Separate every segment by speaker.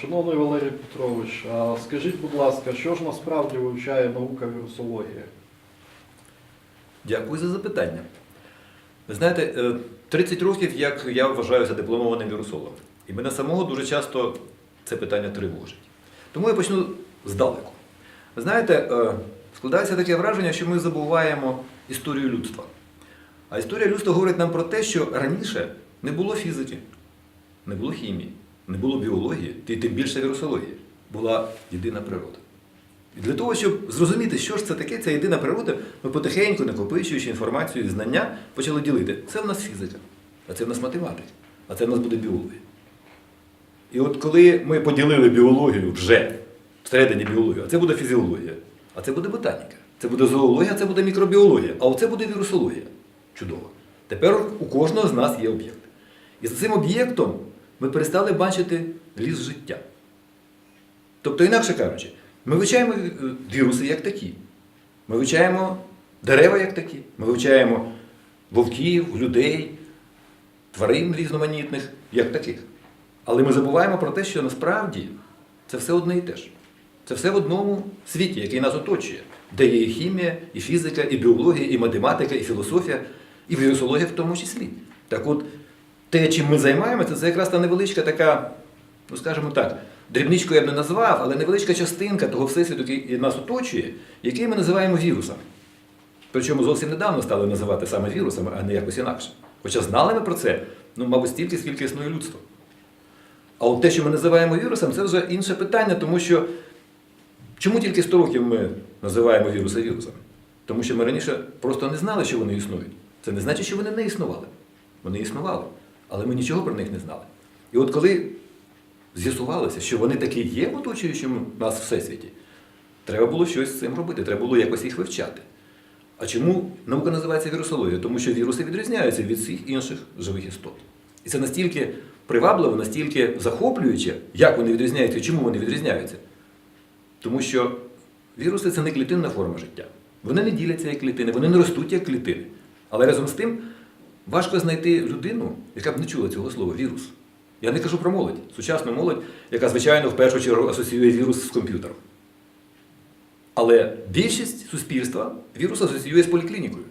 Speaker 1: Шановний Валерій Петрович, скажіть, будь ласка, що ж насправді вивчає наука вірусологія?
Speaker 2: Дякую за запитання. Ви знаєте, е, 30 років, як я вважаюся дипломованим вірусологом. І мене самого дуже часто це питання тривожить. Тому я почну здалеку. Ви знаєте, е, складається таке враження, що ми забуваємо історію людства. А історія людства говорить нам про те, що раніше не було фізики, не було хімії, не було біології, тим більше вірусології. Була єдина природа. І для того, щоб зрозуміти, що ж це таке, ця єдина природа, ми потихеньку, накопичуючи інформацію і знання, почали ділити. Це в нас фізика, а це в нас математика, а це в нас буде біологія. І от коли ми поділили біологію вже всередині біологію, а це буде фізіологія, а це буде ботаніка, це буде зоологія, це буде мікробіологія, а оце буде вірусологія. Чудово. Тепер у кожного з нас є об'єкт. І за цим об'єктом ми перестали бачити ліс життя. Тобто, інакше кажучи, ми вивчаємо е, віруси як такі. Ми вивчаємо дерева як такі. Ми вивчаємо вовків, людей, тварин різноманітних як таких. Але ми забуваємо про те, що насправді це все одне і те ж. Це все в одному світі, який нас оточує, де є і хімія, і фізика, і біологія, і математика, і філософія, і вірусологія в тому числі. Так от, те, чим ми займаємося, це якраз та невеличка така, ну скажімо так, дрібничку я б не назвав, але невеличка частинка того всесвіту, який нас оточує, який ми називаємо вірусами. Причому зовсім недавно стали називати саме вірусами, а не якось інакше. Хоча знали ми про це, ну, мабуть, стільки, скільки існує людство. А от те, що ми називаємо вірусом, це вже інше питання, тому що чому тільки 100 років ми називаємо віруси вірусами? Тому що ми раніше просто не знали, що вони існують. Це не значить, що вони не існували. Вони існували, але ми нічого про них не знали. І от коли з'ясувалося, що вони такі є в оточуючому нас всесвіті, треба було щось з цим робити, треба було якось їх вивчати. А чому наука називається вірусологією? Тому що віруси відрізняються від всіх інших живих істот. І це настільки привабливо, настільки захоплююче, як вони відрізняються і чому вони відрізняються. Тому що віруси це не клітинна форма життя. Вони не діляться як клітини, вони не ростуть як клітини. Але разом з тим важко знайти людину, яка б не чула цього слова вірус. Я не кажу про молодь, сучасну молодь, яка, звичайно, в першу чергу асоціює вірус з комп'ютером. Але більшість суспільства вірус асоціює з поліклінікою.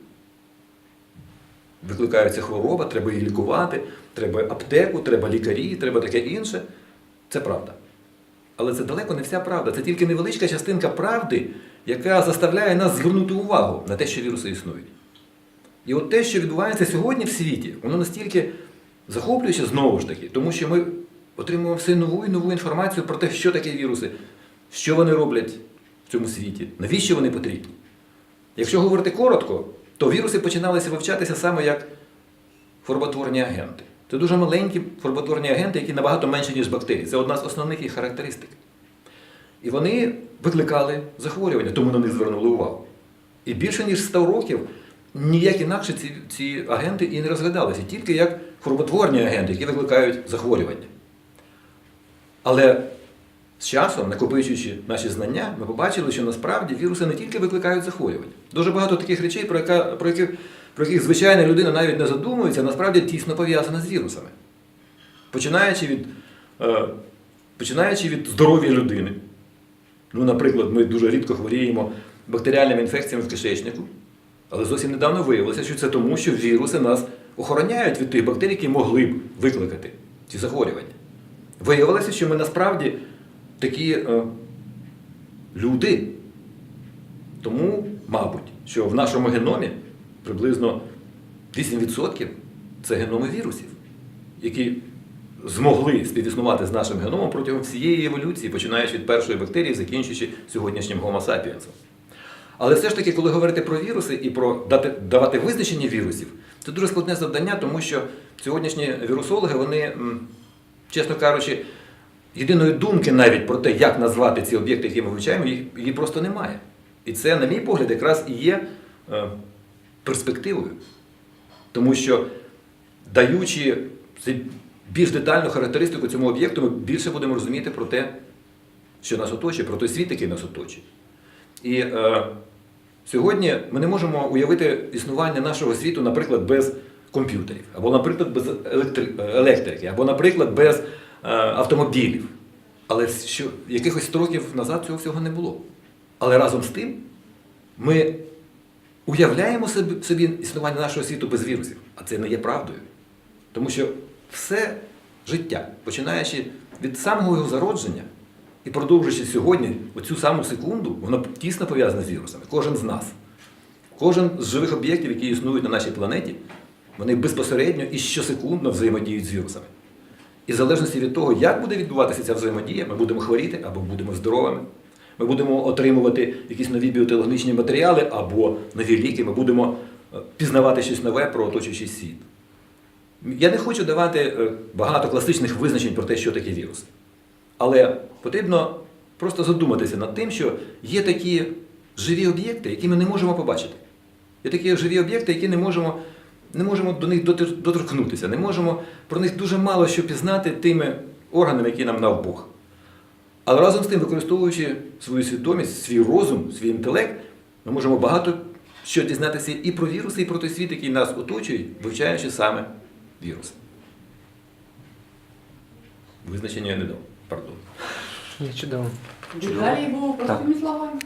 Speaker 2: Викликається хвороба, треба її лікувати, треба аптеку, треба лікарі, треба таке інше. Це правда. Але це далеко не вся правда. Це тільки невеличка частинка правди, яка заставляє нас звернути увагу на те, що віруси існують. І от те, що відбувається сьогодні в світі, воно настільки захоплююче знову ж таки, тому що ми отримуємо все нову і нову інформацію про те, що таке віруси, що вони роблять в цьому світі, навіщо вони потрібні. Якщо говорити коротко, то віруси починалися вивчатися саме як хвороботворні агенти. Це дуже маленькі хвороботворні агенти, які набагато менші, ніж бактерії. Це одна з основних їх характеристик. І вони викликали захворювання, тому на них звернули увагу. І більше ніж 100 років ніяк інакше ці, ці агенти і не розглядалися, тільки як хвороботворні агенти, які викликають захворювання. Але з часом, накопичуючи наші знання, ми побачили, що насправді віруси не тільки викликають захворювання. Дуже багато таких речей, про, яка, про, яких, про яких звичайна людина навіть не задумується, насправді тісно пов'язана з вірусами. Починаючи від, е, починаючи від здоров'я людини. Ну, наприклад, ми дуже рідко хворіємо бактеріальними інфекціями в кишечнику, але зовсім недавно виявилося, що це тому, що віруси нас охороняють від тих бактерій, які могли б викликати ці захворювання. Виявилося, що ми насправді такі е, люди. Тому, мабуть, що в нашому геномі приблизно 8% це геноми вірусів, які змогли співіснувати з нашим геномом протягом всієї еволюції, починаючи від першої бактерії, закінчуючи сьогоднішнім Homo. Але все ж таки, коли говорити про віруси і про дати, давати визначення вірусів, це дуже складне завдання, тому що сьогоднішні вірусологи, вони, чесно кажучи, єдиної думки навіть про те, як назвати ці об'єкти, які ми вивчаємо, її просто немає. І це, на мій погляд, якраз і є е, перспективою. Тому що, даючи більш детальну характеристику цьому об'єкту, ми більше будемо розуміти про те, що нас оточує, про той світ, який нас оточує. І е, сьогодні ми не можемо уявити існування нашого світу, наприклад, без комп'ютерів, або, наприклад, без електри- електрики, або, наприклад, без е, автомобілів. Але що, якихось 100 років назад цього всього не було. Але разом з тим ми уявляємо собі, собі існування нашого світу без вірусів, а це не є правдою. Тому що все життя, починаючи від самого його зародження і продовжуючи сьогодні, оцю саму секунду, воно тісно пов'язане з вірусами. Кожен з нас. Кожен з живих об'єктів, які існують на нашій планеті, вони безпосередньо і щосекундно взаємодіють з вірусами. І в залежності від того, як буде відбуватися ця взаємодія, ми будемо хворіти або будемо здоровими. Ми будемо отримувати якісь нові біотехнологічні матеріали або нові ліки, ми будемо е, пізнавати щось нове про оточуючий світ. Я не хочу давати е, багато класичних визначень про те, що таке вірус. Але потрібно просто задуматися над тим, що є такі живі об'єкти, які ми не можемо побачити. Є такі живі об'єкти, які не можемо, не можемо до них доторкнутися, не можемо про них дуже мало що пізнати тими органами, які нам дав Бог. Але разом з тим, використовуючи свою свідомість, свій розум, свій інтелект, ми можемо багато що дізнатися і про віруси, і про той світ, який нас оточує, вивчаючи саме віруси. Визначення я не дав. Пардон.
Speaker 3: Ні, чудово. Чудово.
Speaker 4: Віталій був простими словами.